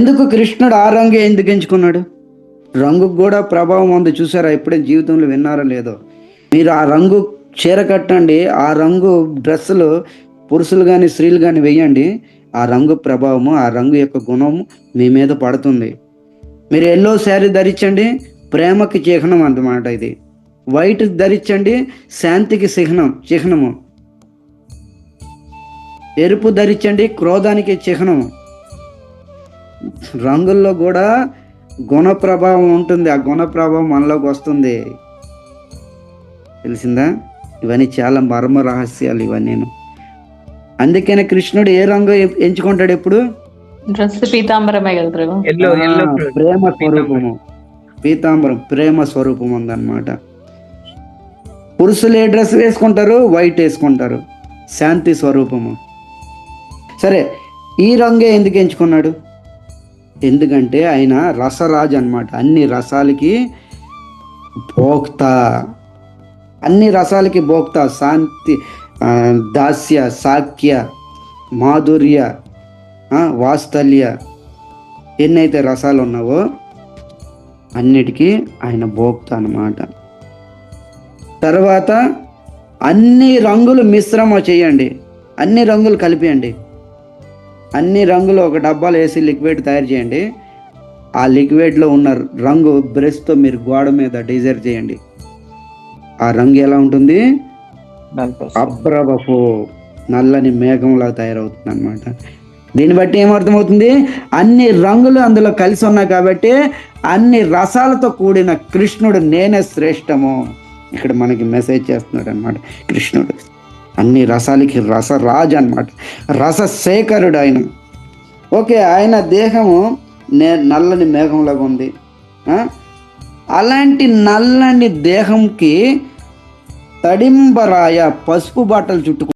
ఎందుకు కృష్ణుడు ఆ రంగే ఎందుకు ఎంచుకున్నాడు? రంగుకు కూడా ప్రభావం ఉంది. చూసారా? ఎప్పుడైనా జీవితంలో విన్నారో లేదో. మీరు ఆ రంగు చీర కట్టండి. ఆ రంగు డ్రెస్సులు పురుషులు కానీ స్త్రీలు కానీ వేయండి. ఆ రంగు ప్రభావము ఆ రంగు యొక్క గుణము మీ మీద పడుతుంది. మీరు ఎల్లో శారీ ధరించండి. ప్రేమకి చిహ్నం అన్నమాట ఇది. వైట్ ధరించండి. శాంతికి చిహ్నం చిహ్నము. ఎరుపు ధరించండి. క్రోధానికి చిహ్నము. రంగుల్లో కూడా గుణ ప్రభావం ఉంటుంది. ఆ గుణ ప్రభావం మనలోకి వస్తుంది. తెలిసిందా? ఇవన్నీ చాలా మర్మ రహస్యాలు ఇవన్నీ. అందుకనే కృష్ణుడు ఏ రంగు ఎంచుకుంటాడు ఎప్పుడు పీతాంబరమే ప్రేమ స్వరూపము. పీతాంబరం ప్రేమ స్వరూపం ఉందన్నమాట పురుషులు ఏ డ్రెస్ వేసుకుంటారు? వైట్ వేసుకుంటారు. శాంతి స్వరూపము. సరే ఈ రంగే ఎందుకు ఎంచుకున్నాడు? ఎందుకంటే ఆయన రసరాజు అన్నమాట. అన్ని రసాలకి భోక్త. అన్ని రసాలకి భోక్త. శాంతి దాస్య సాఖ్య మాధుర్య వాస్తల్య వాత్సల్య. ఎన్నైతే రసాలు ఉన్నావో అన్నిటికీ ఆయన భోక్త అన్నమాట. తర్వాత అన్ని రంగులు మిశ్రమ చేయండి. అన్ని రంగులు కలిపియండి. అన్ని రంగులు ఒక డబ్బాలో వేసి లిక్విడ్ తయారు చేయండి. ఆ లిక్విడ్లో ఉన్న రంగు బ్రష్తో మీరు గోడ మీద డిజైర్ చేయండి. ఆ రంగు ఎలా ఉంటుంది? అబ్రబఫు నల్లని మేఘంలా తయారవుతుంది అనమాట దీన్ని బట్టి ఏమర్థమవుతుంది? అన్ని రంగులు అందులో కలిసి ఉన్నాయి కాబట్టి అన్ని రసాలతో కూడిన కృష్ణుడు నేనే శ్రేష్టము. ఇక్కడ మనకి మెసేజ్ చేస్తున్నాడు అనమాట కృష్ణుడు. అన్ని రసాలకి రసరాజు అనమాట రసశేఖరుడు ఆయన ఓకే ఆయన దేహము నే నల్లని మేఘంలాగా ఉంది. అలాంటి నల్లని దేహంకి తడింబరాయ పసుపు బట్టలు చుట్టుకు